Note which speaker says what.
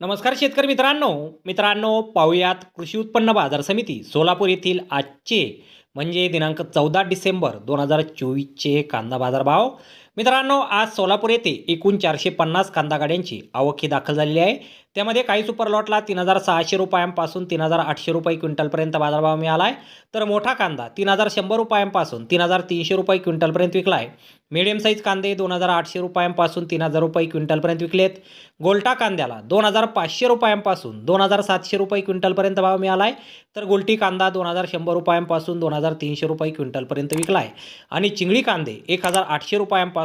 Speaker 1: नमस्कार शेतकरी मित्रांनो. मित्रांनो पाहूयात कृषी उत्पन्न बाजार समिती सोलापूर येथील आजचे म्हणजे दिनांक चौदा डिसेंबर दोन हजार चोवीसचे कांदा बाजारभाव. मित्रांनो आज सोलापूर येथे एकूण चारशे पन्नास कांदा गाड्यांची आवक दाखल झालेली आहे. त्यामध्ये काही सुपर लॉटला तीन हजार सहाशे रुपयांपासून तीन हजार आठशे रुपये क्विंटलपर्यंत बाजारभाव मिळाला आहे तर मोठा कांदा तीन हजार शंभर रुपयांपासून तीन हजार तीनशे रुपये क्विंटलपर्यंत विकला आहे मिडियम साईज कांदे दोन हजार आठशे रुपयांपासून तीन हजार रुपये क्विंटलपर्यंत विकलेत. गोल्टा कांद्याला दोन हजार पाचशे रुपयांपासून दोन हजार सातशे रुपये क्विंटलपर्यंत भाव मिळाला आहे तर गोलटी कांदा दोन हजार शंभर रुपयांपासून दोन हजार तीनशे रुपये क्विंटलपर्यंत विकला आहे आणि चिंगळी कांदे एक हजार आठशे रुपयांपासून